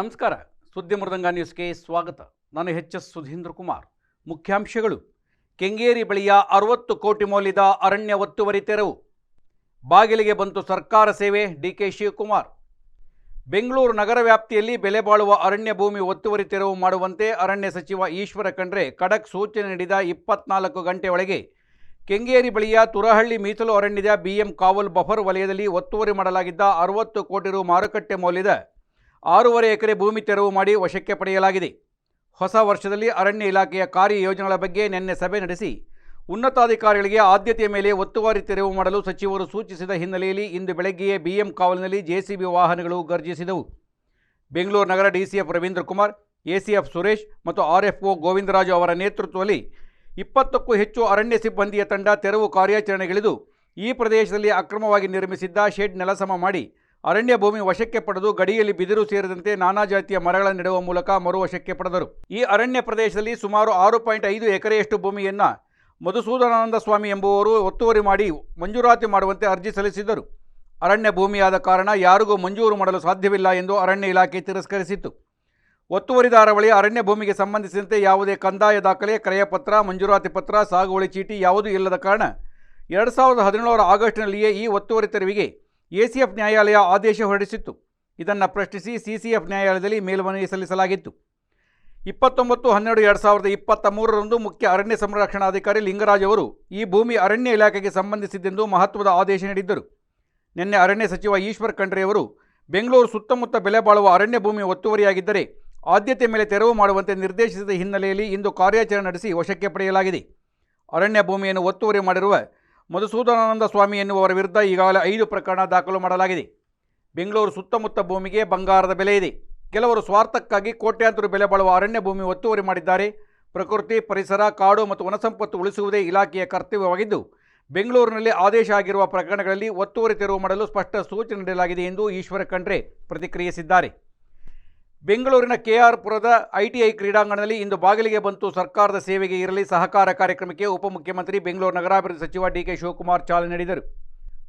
ನಮಸ್ಕಾರ. ಸುದ್ದಿ ಮೃದಂಗ ನ್ಯೂಸ್ಗೆ ಸ್ವಾಗತ. ನಾನು ಎಚ್ ಎಸ್ ಸುಧೀಂದ್ರ ಕುಮಾರ್. ಮುಖ್ಯಾಂಶಗಳು. ಕೆಂಗೇರಿ ಬಳಿಯ ಅರವತ್ತು ಕೋಟಿ ಮೌಲ್ಯದ ಅರಣ್ಯ ಒತ್ತುವರಿ ತೆರವು. ಬಾಗಿಲಿಗೆ ಬಂತು ಸರ್ಕಾರ ಸೇವೆ, ಡಿಕೆ ಶಿವಕುಮಾರ್. ಬೆಂಗಳೂರು ನಗರ ವ್ಯಾಪ್ತಿಯಲ್ಲಿ ಬೆಲೆ ಬಾಳುವ ಅರಣ್ಯ ಭೂಮಿ ಒತ್ತುವರಿ ತೆರವು ಮಾಡುವಂತೆ ಅರಣ್ಯ ಸಚಿವ ಈಶ್ವರ ಖಂಡ್ರೆ ಖಡಕ್ ಸೂಚನೆ ನೀಡಿದ ಇಪ್ಪತ್ನಾಲ್ಕು ಗಂಟೆ ಒಳಗೆ. ಕೆಂಗೇರಿ ಬಳಿಯ ತುರಹಳ್ಳಿ ಮೀಸಲು ಅರಣ್ಯದ ಬಿಎಂ ಕಾವಲ್ ಬಫರ್ ವಲಯದಲ್ಲಿ ಒತ್ತುವರಿ ಮಾಡಲಾಗಿದ್ದ ಅರವತ್ತು ಕೋಟಿ ರು ಮಾರುಕಟ್ಟೆ ಮೌಲ್ಯದ ಆರೂವರೆ ಎಕರೆ ಭೂಮಿ ತೆರವು ಮಾಡಿ ವಶಕ್ಕೆ ಪಡೆಯಲಾಗಿದೆ. ಹೊಸ ವರ್ಷದಲ್ಲಿ ಅರಣ್ಯ ಇಲಾಖೆಯ ಕಾರ್ಯಯೋಜನೆಗಳ ಬಗ್ಗೆ ನಿನ್ನೆ ಸಭೆ ನಡೆಸಿ, ಉನ್ನತಾಧಿಕಾರಿಗಳಿಗೆ ಆದ್ಯತೆಯ ಮೇಲೆ ಒತ್ತುವಾರಿ ತೆರವು ಮಾಡಲು ಸಚಿವರು ಸೂಚಿಸಿದ ಹಿನ್ನೆಲೆಯಲ್ಲಿ ಇಂದು ಬೆಳಗ್ಗೆಯೇ ಬಿಎಂ ಕಾವಲಿನಲ್ಲಿ ಜೆಸಿಬಿ ವಾಹನಗಳು ಗರ್ಜಿಸಿದವು. ಬೆಂಗಳೂರು ನಗರ ಡಿಸಿಎಫ್ ರವೀಂದ್ರ ಕುಮಾರ್, ಎಸಿಎಫ್ ಸುರೇಶ್ ಮತ್ತು ಆರ್ಎಫ್ಒ ಗೋವಿಂದರಾಜು ಅವರ ನೇತೃತ್ವದಲ್ಲಿ ಇಪ್ಪತ್ತಕ್ಕೂ ಹೆಚ್ಚು ಅರಣ್ಯ ಸಿಬ್ಬಂದಿಯ ತಂಡ ತೆರವು ಕಾರ್ಯಾಚರಣೆಗಿಳಿದು, ಈ ಪ್ರದೇಶದಲ್ಲಿ ಅಕ್ರಮವಾಗಿ ನಿರ್ಮಿಸಿದ್ದ ಶೆಡ್ ನೆಲಸಮ ಮಾಡಿ ಅರಣ್ಯ ಭೂಮಿ ವಶಕ್ಕೆ ಪಡೆದು ಗಡಿಯಲ್ಲಿ ಬಿದಿರು ಸೇರಿದಂತೆ ನಾನಾ ಜಾತಿಯ ಮರಗಳನ್ನು ನೆಡುವ ಮೂಲಕ ಮರು ವಶಕ್ಕೆ ಪಡೆದರು. ಈ ಅರಣ್ಯ ಪ್ರದೇಶದಲ್ಲಿ ಸುಮಾರು ಆರು ಪಾಯಿಂಟ್ ಐದು ಎಕರೆಯಷ್ಟು ಭೂಮಿಯನ್ನು ಮಧುಸೂದನಾನಂದ ಸ್ವಾಮಿ ಎಂಬುವರು ಒತ್ತುವರಿ ಮಾಡಿ ಮಂಜೂರಾತಿ ಮಾಡುವಂತೆ ಅರ್ಜಿ ಸಲ್ಲಿಸಿದ್ದರು. ಅರಣ್ಯ ಭೂಮಿಯಾದ ಕಾರಣ ಯಾರಿಗೂ ಮಂಜೂರು ಮಾಡಲು ಸಾಧ್ಯವಿಲ್ಲ ಎಂದು ಅರಣ್ಯ ಇಲಾಖೆ ತಿರಸ್ಕರಿಸಿತ್ತು. ಒತ್ತುವರಿದಾರ ಬಳಿ ಅರಣ್ಯ ಭೂಮಿಗೆ ಸಂಬಂಧಿಸಿದಂತೆ ಯಾವುದೇ ಕಂದಾಯ ದಾಖಲೆ, ಕ್ರಯಪತ್ರ, ಮಂಜೂರಾತಿ ಪತ್ರ, ಸಾಗುವಳಿ ಚೀಟಿ ಯಾವುದೂ ಇಲ್ಲದ ಕಾರಣ ಎರಡು ಸಾವಿರದ ಹದಿನೇಳರ ಆಗಸ್ಟ್ನಲ್ಲಿಯೇ ಈ ಒತ್ತುವರಿ ತೆರವಿಗೆ ಎಸಿಎಫ್ ನ್ಯಾಯಾಲಯ ಆದೇಶ ಹೊರಡಿಸಿತ್ತು. ಇದನ್ನು ಪ್ರಶ್ನಿಸಿ ಸಿಸಿಎಫ್ ನ್ಯಾಯಾಲಯದಲ್ಲಿ ಮೇಲ್ಮನವಿ ಸಲ್ಲಿಸಲಾಗಿತ್ತು. ಇಪ್ಪತ್ತೊಂಬತ್ತು, ಹನ್ನೆರಡು, ಎರಡು ಸಾವಿರದ ಇಪ್ಪತ್ತ ಮೂರರಂದು ಮುಖ್ಯ ಅರಣ್ಯ ಸಂರಕ್ಷಣಾಧಿಕಾರಿ ಲಿಂಗರಾಜ್ ಅವರು ಈ ಭೂಮಿ ಅರಣ್ಯ ಇಲಾಖೆಗೆ ಸಂಬಂಧಿಸಿದ್ದೆಂದು ಮಹತ್ವದ ಆದೇಶ ನೀಡಿದ್ದರು. ನಿನ್ನೆ ಅರಣ್ಯ ಸಚಿವ ಈಶ್ವರ್ ಖಂಡ್ರೆ ಅವರು, ಬೆಂಗಳೂರು ಸುತ್ತಮುತ್ತ ಬೆಲೆ ಬಾಳುವ ಅರಣ್ಯ ಭೂಮಿ ಒತ್ತುವರಿಯಾಗಿದ್ದರೆ ಆದ್ಯತೆ ಮೇಲೆ ತೆರವು ಮಾಡುವಂತೆ ನಿರ್ದೇಶಿಸಿದ ಹಿನ್ನೆಲೆಯಲ್ಲಿ ಇಂದು ಕಾರ್ಯಾಚರಣೆ ನಡೆಸಿ ವಶಕ್ಕೆ ಪಡೆಯಲಾಗಿದೆ. ಅರಣ್ಯ ಭೂಮಿಯನ್ನು ಒತ್ತುವರಿ ಮಾಡಿರುವ ಮಧುಸೂದನಾನಂದ ಸ್ವಾಮಿ ಎನ್ನುವವರ ವಿರುದ್ಧ ಈಗಾಗಲೇ ಐದು ಪ್ರಕರಣ ದಾಖಲು ಮಾಡಲಾಗಿದೆ. ಬೆಂಗಳೂರು ಸುತ್ತಮುತ್ತ ಭೂಮಿಗೆ ಬಂಗಾರದ ಬೆಲೆ ಇದೆ. ಕೆಲವರು ಸ್ವಾರ್ಥಕ್ಕಾಗಿ ಕೋಟ್ಯಾಂತರ ಬೆಲೆ ಬಾಳುವ ಅರಣ್ಯ ಭೂಮಿ ಒತ್ತುವರಿ ಮಾಡಿದ್ದಾರೆ. ಪ್ರಕೃತಿ, ಪರಿಸರ, ಕಾಡು ಮತ್ತು ವನಸಂಪತ್ತು ಉಳಿಸುವುದೇ ಇಲಾಖೆಯ ಕರ್ತವ್ಯವಾಗಿದ್ದು, ಬೆಂಗಳೂರಿನಲ್ಲಿ ಆದೇಶ ಆಗಿರುವ ಪ್ರಕರಣಗಳಲ್ಲಿ ಒತ್ತುವರಿ ತೆರವು ಮಾಡಲು ಸ್ಪಷ್ಟ ಸೂಚನೆ ನೀಡಲಾಗಿದೆ ಎಂದು ಈಶ್ವರ ಖಂಡ್ರೆ ಪ್ರತಿಕ್ರಿಯಿಸಿದ್ದಾರೆ. ಬೆಂಗಳೂರಿನ ಕೆಆರ್ಪುರದ ಐಟಿಐ ಕ್ರೀಡಾಂಗಣದಲ್ಲಿ ಇಂದು ಬಾಗಿಲಿಗೆ ಬಂತು ಸರ್ಕಾರದ ಸೇವೆಗೆ ಇರಲಿ ಸಹಕಾರ ಕಾರ್ಯಕ್ರಮಕ್ಕೆ ಉಪಮುಖ್ಯಮಂತ್ರಿ ಬೆಂಗಳೂರು ನಗರಾಭಿವೃದ್ಧಿ ಸಚಿವ ಡಿಕೆ ಶಿವಕುಮಾರ್ ಚಾಲನೆ ನೀಡಿದರು.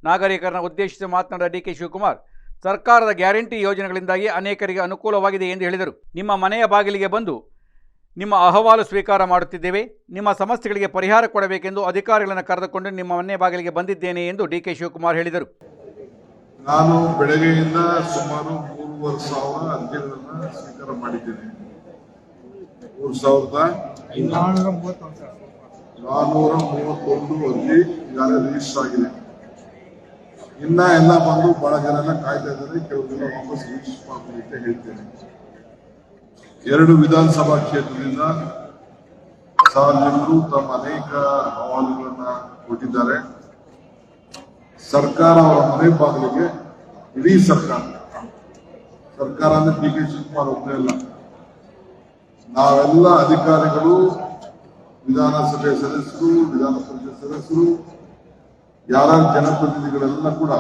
ನಾಗರಿಕರನ್ನು ಉದ್ದೇಶಿಸಿ ಮಾತನಾಡಿದ ಡಿಕೆ ಶಿವಕುಮಾರ್, ಸರ್ಕಾರದ ಗ್ಯಾರಂಟಿ ಯೋಜನೆಗಳಿಂದಾಗಿ ಅನೇಕರಿಗೆ ಅನುಕೂಲವಾಗಿದೆ ಎಂದು ಹೇಳಿದರು. ನಿಮ್ಮ ಮನೆಯ ಬಾಗಿಲಿಗೆ ಬಂದು ನಿಮ್ಮ ಅಹವಾಲು ಸ್ವೀಕಾರ ಮಾಡುತ್ತಿದ್ದೇವೆ. ನಿಮ್ಮ ಸಮಸ್ಯೆಗಳಿಗೆ ಪರಿಹಾರ ಕೊಡಬೇಕೆಂದು ಅಧಿಕಾರಿಗಳನ್ನು ಕರೆದುಕೊಂಡು ನಿಮ್ಮ ಮನೆ ಬಾಗಿಲಿಗೆ ಬಂದಿದ್ದೇನೆ ಎಂದು ಡಿಕೆ ಶಿವಕುಮಾರ್ ಹೇಳಿದರು. ನಾನು ಬೆಳಗ್ಗೆಯಿಂದ ಸುಮಾರು ಮೂರುವರೆ ಸಾವಿರ ಅರ್ಜಿಗಳನ್ನ ಸ್ವೀಕಾರ ಮಾಡಿದ್ದೇನೆ. ಮೂರು ಸಾವಿರದ ನಾನೂರ ಮೂವತ್ತೊಂದು ಅರ್ಜಿ ಈಗಾಗಲೇ ರಿಜಿಸ್ಟರ್ ಆಗಿದೆ. ಇನ್ನ ಎಲ್ಲ ಬಂದು ಬಹಳ ಜನ ಕಾಯ್ತಾ ಇದ್ದಾರೆ. ಕೆಲವು ಜನ ವಾಪಸ್ ರಿಜಿಸ್ಟರ್ ಮಾಡ್ಕೊಳ್ಳಿ ಅಂತ ಹೇಳ್ತೇನೆ. ಎರಡು ವಿಧಾನಸಭಾ ಕ್ಷೇತ್ರದಿಂದ ಸಾರ್ವಜನಿಕರು ತಮ್ಮ ಅನೇಕ ಅಹವಾಲುಗಳನ್ನ ಕೊಟ್ಟಿದ್ದಾರೆ. ಸರ್ಕಾರ ಅವರ ಮನೆ ಬಾಗಿಲಿಗೆ, ಇಡೀ ಸರ್ಕಾರ. ಸರ್ಕಾರ ಅಂದ್ರೆ ಡಿ ಕೆ ಶಿವಕುಮಾರ್ ಒಬ್ಬರೇ ಅಲ್ಲ. ನಾವೆಲ್ಲ ಅಧಿಕಾರಿಗಳು, ವಿಧಾನಸಭೆ ಸದಸ್ಯರು, ವಿಧಾನ ಸದಸ್ಯರು ಯಾರ ಜನಪ್ರತಿನಿಧಿಗಳೆಲ್ಲ ಕೂಡ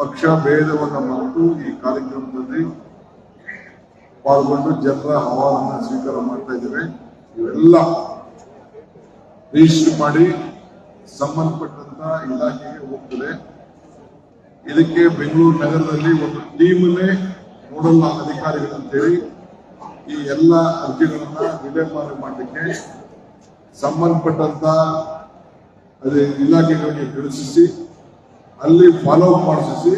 ಪಕ್ಷ ಭೇದವನ್ನು ಮರೆತು ಈ ಕಾರ್ಯಕ್ರಮದಲ್ಲಿ ಪಾಲ್ಗೊಂಡು ಜನರ ಅಹವಾಲನ್ನ ಸ್ವೀಕಾರ ಮಾಡ್ತಾ ಇದ್ದೇವೆ. ಇವೆಲ್ಲ ರಿಜಿಸ್ಟರ್ ಮಾಡಿ ಸಂಬಂಧಪಟ್ಟಂತ ಇಲಾಖೆಗೆ ಹೋಗ್ತದೆ. ಇದಕ್ಕೆ ಬೆಂಗಳೂರು ನಗರದಲ್ಲಿ ಒಂದು ಟೀಮನ್ನೇ ನೋಡಲ್ಲ ಅಧಿಕಾರಿಗಳಂತೇಳಿ ಈ ಎಲ್ಲ ಅರ್ಜಿಗಳನ್ನ ವಿಲೇವಾರಿ ಮಾಡಲಿಕ್ಕೆ ಸಂಬಂಧಪಟ್ಟಂತ ಅದೇ ಇಲಾಖೆಗಳಿಗೆ ತಿಳಿಸಿ ಅಲ್ಲಿ ಫಾಲೋ ಅಪ್ ಮಾಡಿಸಿ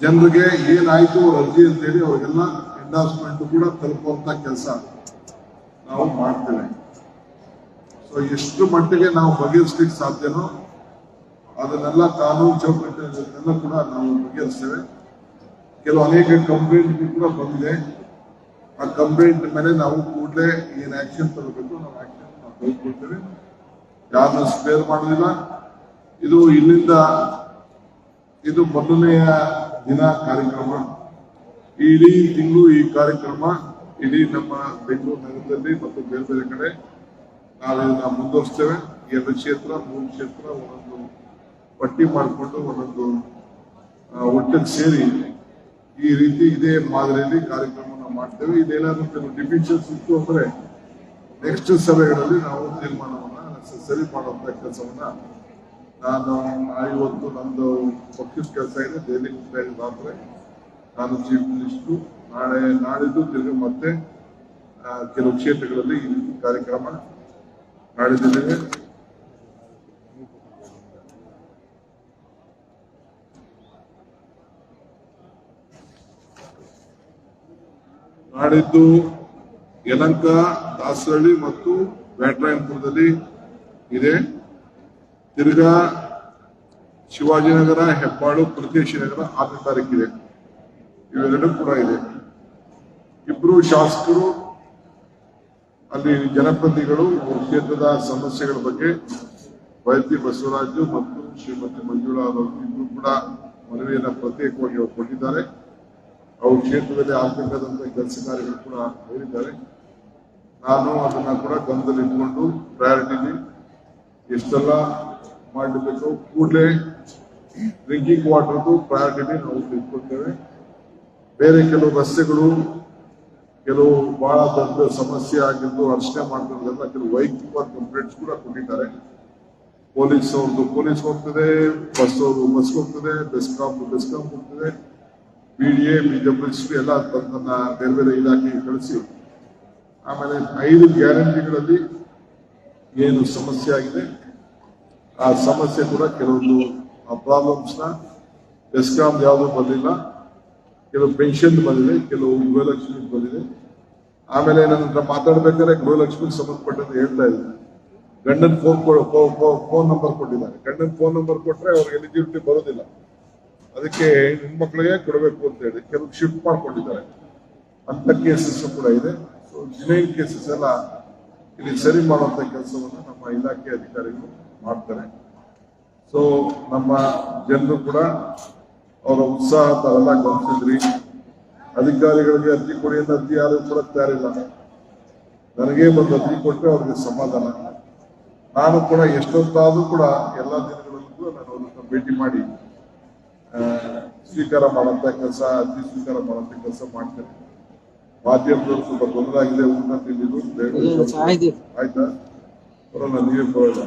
ಜನರಿಗೆ ಏನಾಯ್ತು ಅವ್ರ ಅರ್ಜಿ ಅಂತೇಳಿ ಅವ್ರಿಗೆಲ್ಲ ಎಂಡಾಸ್ಮೆಂಟ್ ಕೂಡ ತಲುಪುವಂತ ಕೆಲಸ ನಾವು ಮಾಡ್ತೇವೆ. ಸೊ ಎಷ್ಟು ಮಟ್ಟಿಗೆ ನಾವು ಬಗೆಹರಿಸ್ಲಿಕ್ಕೆ ಸಾಧ್ಯನೋ ಅದನ್ನೆಲ್ಲ ಕಾನೂನು ಚೌಕಟ್ಟನ್ನೆಲ್ಲ ಕೂಡ ನಾವು ಬಗೆಹರಿಸ್ತೇವೆ. ಕೆಲವು ಅನೇಕ ಕಂಪ್ಲೇಂಟ್ ಕೂಡ ಬಂದಿದೆ. ಆ ಕಂಪ್ಲೇಂಟ್ ಮೇಲೆ ನಾವು ಕೂಡಲೇ ಏನ್ ಆಕ್ಷನ್ ತಗೋಬೇಕು ನಾವು ಆಕ್ಷನ್ ನಾವು ತೆಗೆದುಕೊಳ್ತೇವೆ. ಯಾರನ್ನ ಸ್ಪೇರ್ ಮಾಡೋದಿಲ್ಲ ಇದು ಇಲ್ಲಿಂದ ಇದು ಮೊದಲನೆಯ ದಿನ ಕಾರ್ಯಕ್ರಮ. ಇಡೀ ತಿಂಗಳು ಈ ಕಾರ್ಯಕ್ರಮ ಇಡೀ ನಮ್ಮ ಬೆಂಗಳೂರು ನಗರದಲ್ಲಿ ಮತ್ತು ಬೇರೆ ಬೇರೆ ಕಡೆ ನಾವು ಇದನ್ನ ಮುಂದುವರಿಸ್ತೇವೆ ಎರಡು ಕ್ಷೇತ್ರ, ಮೂರು ಕ್ಷೇತ್ರ, ಒಂದೊಂದು ಪಟ್ಟಿ ಮಾಡಿಕೊಂಡು ಒಂದೊಂದು ಒಟ್ಟಿಗೆ ಸೇರಿ ಈ ರೀತಿ ಇದೇ ಮಾದರಿಯಲ್ಲಿ ಕಾರ್ಯಕ್ರಮವನ್ನು ಮಾಡ್ತೇವೆ. ಇದೇನಾದ್ರೂ ಕೆಲವು ಡಿಫಿಷನ್ಸ್ ಇತ್ತು ಅಂದ್ರೆ ನೆಕ್ಸ್ಟ್ ಸಭೆಗಳಲ್ಲಿ ನಾವು ತೀರ್ಮಾನವನ್ನ ಸರಿ ಮಾಡುವಂತ ಕೆಲಸವನ್ನ ನಾನು ಇವತ್ತು ನಂದು ಪಕ್ಷದ ಕೆಲಸ ಇದೆ. ದೆಹಲಿ ಮುಕ್ತಾಯದಾದ್ರೆ ನಾನು ಚೀಫ್ ಮಿನಿಸ್ಟರ್ ನಾಳೆ, ನಾಡಿದ್ದು ತಿರುಗಿ ಮತ್ತೆ ಕೆಲವು ಕ್ಷೇತ್ರಗಳಲ್ಲಿ ಈ ಕಾರ್ಯಕ್ರಮ ನಾಳಿದ್ದೇವೆ ನಾಡಿದ್ದು ಯಲಂಕ, ದಾಸರಳ್ಳಿ ಮತ್ತು ವ್ಯಾಟ್ರಾಯನ್ಪುರದಲ್ಲಿ ಇದೆ. ತಿರ್ಗಾ ಶಿವಾಜಿನಗರ, ಹೆಬ್ಬಾಳು ನಗರ ಆರನೇ ತಾರೀಕಿದೆ ಇವೆರಡೂ ಕೂಡ ಇದೆ. ಇಬ್ರು ಶಾಸಕರು, ಅಲ್ಲಿ ಜನಪ್ರತಿನಿಧಿಗಳು ಕ್ಷೇತ್ರದ ಸಮಸ್ಯೆಗಳ ಬಗ್ಗೆ ವೈದ್ಯ ಬಸವರಾಜು ಮತ್ತು ಶ್ರೀಮತಿ ಮಂಜುಳಾ ಅವರು ಇಬ್ರು ಕೂಡ ಮನವಿಯನ್ನ ಪ್ರತ್ಯೇಕವಾಗಿ ಕೊಟ್ಟಿದ್ದಾರೆ. ಅವ್ರ ಕ್ಷೇತ್ರದಲ್ಲಿ ಆಗ್ಬೇಕಾದಂತ ಕೆಲಸ ಕಾರ್ಯಗಳು ಕೂಡ ಹೇಳಿದ್ದಾರೆ. ನಾನು ಅದನ್ನ ಕೂಡ ಗಮನದಲ್ಲಿ ಇಟ್ಕೊಂಡು ಪ್ರಯಾರಿಟಿಲಿ ಎಷ್ಟೆಲ್ಲ ಮಾಡಬೇಕು ಕೂಡಲೇ ಡ್ರಿಂಕಿಂಗ್ ವಾಟರ್ದು ಪ್ರಯಾರಿಟಿಲಿ ನಾವು ಇಟ್ಕೊಳ್ತೇವೆ ಬೇರೆ ಕೆಲವು ರಸ್ತೆಗಳು, ಕೆಲವು ಬಹಳ ದೊಡ್ಡ ಸಮಸ್ಯೆ ಆಗಿದ್ದು ಅರ್ಚನೆ ಮಾಡ್ತಿರೋದೆಲ್ಲ ಕೆಲವು ವೈಯಕ್ತಿಕವಾದ ಕಂಪ್ಲೇಂಟ್ಸ್ ಕೂಡ ಕೊಟ್ಟಿದ್ದಾರೆ. ಪೊಲೀಸ್ ಅವ್ರದ್ದು ಪೊಲೀಸ್ ಹೋಗ್ತದೆ ಬಸ್ ಅವರು ಬಸ್ ಹೋಗ್ತದೆ ಬೆಸ್ಕಾಂ ಬೆಸ್ಕಾಂ ಹೋಗ್ತದೆ. B D A B W ಎಲ್ಲ ತನ್ನ ಬೇರೆ ಬೇರೆ ಇಲಾಖೆಗೆ ಕಳಿಸಿ, ಆಮೇಲೆ ಐದು ಗ್ಯಾರಂಟಿಗಳಲ್ಲಿ ಏನು ಸಮಸ್ಯೆ ಆಗಿದೆ, ಆ ಸಮಸ್ಯೆ ಕೂಡ ಕೆಲವೊಂದು ಆ ಪ್ರಾಬ್ಲಮ್ಸ್ನ ಎಸ್ಕಾಮ್ ಯಾವುದು ಬರಲಿಲ್ಲ ಕೆಲವು ಪೆನ್ಷನ್ ಬಂದಿದೆ, ಕೆಲವು ಗೃಹಲಕ್ಷ್ಮಿ ಬಂದಿದೆ. ಆಮೇಲೆ ನನ್ನ ಹತ್ರ ಮಾತಾಡ್ಬೇಕಾದ್ರೆ ಗೃಹಲಕ್ಷ್ಮಿಗೆ ಸಂಬಂಧಪಟ್ಟಂತ ಹೇಳ್ತಾ ಇದ್ದೀನಿ ಗಂಡನ್ ಫೋನ್ ಫೋನ್ ನಂಬರ್ ಕೊಟ್ಟಿದ್ದಾರೆ. ಗಂಡನ್ ಫೋನ್ ನಂಬರ್ ಕೊಟ್ಟರೆ ಅವ್ರಿಗೆ ಎಲಿಜಿಬಿಲಿಟಿ ಬರೋದಿಲ್ಲ ಅದಕ್ಕೆ ಹೆಣ್ಮಕ್ಳಿಗೆ ಕೊಡಬೇಕು ಅಂತ ಹೇಳಿ ಕೆಲವು ಶಿಫ್ಟ್ ಮಾಡ್ಕೊಂಡಿದ್ದಾರೆ. ಅಂತ ಕೇಸಸ್ ಕೂಡ ಇದೆ. ಸೊ ಜಿನೈನ್ ಕೇಸಸ್ ಎಲ್ಲ ಇಲ್ಲಿ ಸರಿ ಮಾಡುವಂತ ಕೆಲಸವನ್ನು ನಮ್ಮ ಇಲಾಖೆ ಅಧಿಕಾರಿಗಳು ಮಾಡ್ತಾರೆ. ಸೊ ನಮ್ಮ ಜನರು ಕೂಡ ಅವರ ಉತ್ಸಾಹ ತಾವೆಲ್ಲ ಗಮನಿಸಿದ್ರಿ ಅಧಿಕಾರಿಗಳಿಗೆ ಅರ್ಜಿ ಕೊಡಿ ಅಂತ ಅರ್ಜಿ ಯಾರು ಕೂಡ ತಯಾರಿಲ್ಲ. ನನಗೆ ಒಂದು ಅರ್ಜಿ ಕೊಟ್ಟರೆ ಅವ್ರಿಗೆ ಸಮಾಧಾನ. ನಾನು ಕೂಡ ಎಷ್ಟೊತ್ತಾದರೂ ಕೂಡ ಎಲ್ಲ ದಿನಗಳಲ್ಲೂ ನಾನು ಅವ್ರನ್ನ ಭೇಟಿ ಮಾಡಿ ಸ್ವೀಕಾರ ಮಾಡುವಂತ ಕೆಲಸ ಅರ್ಜಿ ಸ್ವೀಕಾರ ಮಾಡುವಂತ ಕೆಲಸ ಮಾಡ್ತೇನೆ. ಮಾಧ್ಯಮದವರು ಸ್ವಲ್ಪ ತೊಂದರೆ ಆಗಿದೆ ಊಟ ಬೇಗ ಆಯ್ತಾ. ಬರೋಣ ನೀವೇ ನೀಡ್ತೀರಾ?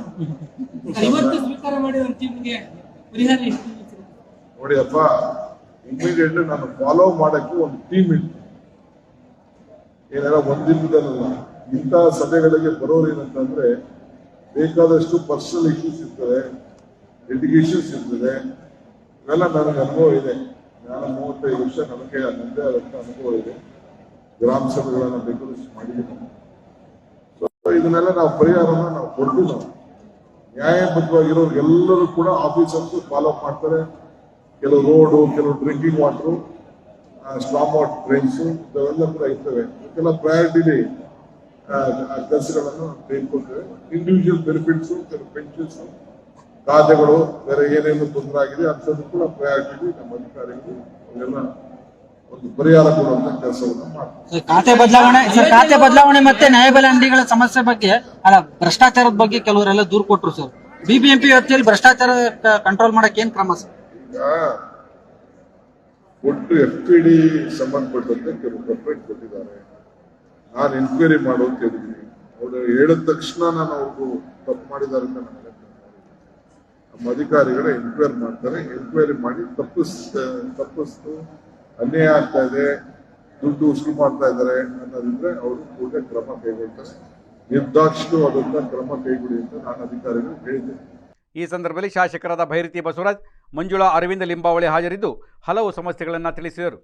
ನೋಡಿಯಪ್ಪ ಇಮಿಡಿಯೇಟ್ ನಾನು ಫಾಲೋ ಮಾಡಕ್ಕೆ ಒಂದು ಟೀಮ್ ಇತ್ತು. ಏನಾರ ಒಂದಿಲ್ಲದಲ್ಲ ಇಂಥ ಸಭೆಗಳಿಗೆ ಬರೋರು ಏನಂತಂದ್ರೆ ಬೇಕಾದಷ್ಟು ಪರ್ಸನಲ್ ಇಶ್ಯೂಸ್ ಇರ್ತದೆ ಲಿಟಿಗೇಷನ್ಸ್ ಇರ್ತದೆ ಇವೆಲ್ಲ ನನಗೆ ಅನುಭವ ಇದೆ. ನಾನು ಮೂವತ್ತೈದು ವರ್ಷ ನನಗೆ ನನ್ನದೇ ಆದಂತ ಅನುಭವ ಇದೆ. ಗ್ರಾಮ ಸಭೆಗಳನ್ನ ಡೆಕೋರೇಷನ್ ಮಾಡಿದ್ದೀನಿ. ಸೊ ಇದನ್ನೆಲ್ಲ ನಾವು ಪರಿಹಾರನ ನಾವು ಕೊಡ್ತೀವಿ ನಾವು ನ್ಯಾಯಬದ್ಧವಾಗಿರೋರ್ಗೆಲ್ಲರೂ ಕೂಡ ಆಫೀಸರ್ಸ್ ಫಾಲೋ ಮಾಡ್ತಾರೆ. ಕೆಲವು ರೋಡು ಕೆಲವು drinking water stop water drains ಇವೆಲ್ಲ ಕೂಡ ಇರ್ತವೆ. ಇದಕ್ಕೆಲ್ಲ ಪ್ರಯಾರಿಟಿಲಿ ಕೆಲಸಗಳನ್ನು ತೆಗೆದುಕೊಳ್ತೇವೆ. ಇಂಡಿವಿಜುವಲ್ ಬೆನಿಫಿಟ್ಸು ಕೆಲವು ಪೆನ್ಷನ್ಸ್ ಖಾತೆಗಳು ಬೇರೆ ಏನೇನು ತೊಂದರೆ ಆಗಿದೆ ಅಂಥದ್ದು ಕೂಡ ಪ್ರಯಾರಿಟಿ ನಮ್ಮ ಅಧಿಕಾರಿಗಳು ಅವೆಲ್ಲ ಒಂದು ಪರಿಹಾರ ಕೊಡುವಂತ ಕೆಲಸವನ್ನು ಮಾಡ್ತಾರೆ. ಸರ್, ಖಾತೆ ಬದಲಾವಣೆ ಸರ್ ಖಾತೆ ಬದಲಾವಣೆ ಮತ್ತೆ ನ್ಯಾಯಬೆಲೆ ಅಂಗಡಿಗಳ ಸಮಸ್ಯೆ ಬಗ್ಗೆ ಅಲ್ಲ ಭ್ರಷ್ಟಾಚಾರದ ಬಗ್ಗೆ ಕೆಲವರೆಲ್ಲ ದೂರು ಕೊಟ್ರು ಸರ್. ಬಿಬಿಎಂಪಿ ವ್ಯಾಪ್ತಿಯಲ್ಲಿ ಭ್ರಷ್ಟಾಚಾರ ಕಂಟ್ರೋಲ್ ಮಾಡಕ್ ಏನ್ ಕ್ರಮ ಸರ್? ಈಗ ಒಟ್ಟು ಎಫ್ ಪಿ ಡಿ ಸಂಬಂಧಪಟ್ಟಂತೆ ಕೆಲವು ಕಂಪ್ಲೇಂಟ್ ಕೊಟ್ಟಿದ್ದಾರೆ. ನಾನು ಎನ್ಕ್ವೈರಿ ಮಾಡೋಕೆ ಹೇಳಿದ್ದೀನಿ ಅವರು ಹೇಳಿದ ತಕ್ಷಣ ನಾನು ಅವ್ರಿಗೂ ತಪ್ಪು ಮಾಡಿದ್ದಾರೆ ಅಂತ ನನಗೆ. ನಮ್ಮ ಅಧಿಕಾರಿಗಳು ಎನ್ಕ್ವೈರಿ ಮಾಡ್ತಾರೆ ಎನ್ಕ್ವೈರಿ ಮಾಡಿ ತಪ್ಪಿಸ್ ತಪ್ಪಿಸ್ತು, ಅನ್ಯಾಯ ಆಗ್ತಾ ಇದೆ, ದುಡ್ಡು ಉಸಿರು ಮಾಡ್ತಾ ಇದ್ದಾರೆ ಅನ್ನೋದಿದ್ರೆ ಅವರು ಕೂಡಲೇ ಕ್ರಮ ಕೈಗೊಳ್ತಾರೆ. ನಿರ್ದಾಕ್ಷಿಣ್ಯವಾದಂತ ಕ್ರಮ ಕೈಗೊಳ್ಳಿ ಅಂತ ನಾನು ಅಧಿಕಾರಿಗಳು ಹೇಳಿದೆ ಈ ಸಂದರ್ಭದಲ್ಲಿ ಶಾಸಕರಾದ ಭೈರತಿ ಬಸವರಾಜ್, ಮಂಜುಳಾ ಅರವಿಂದ ಲಿಂಬಾವಳಿ ಹಾಜರಿದ್ದು ಹಲವು ಸಮಸ್ಯೆಗಳನ್ನು ತಿಳಿಸಿದರು.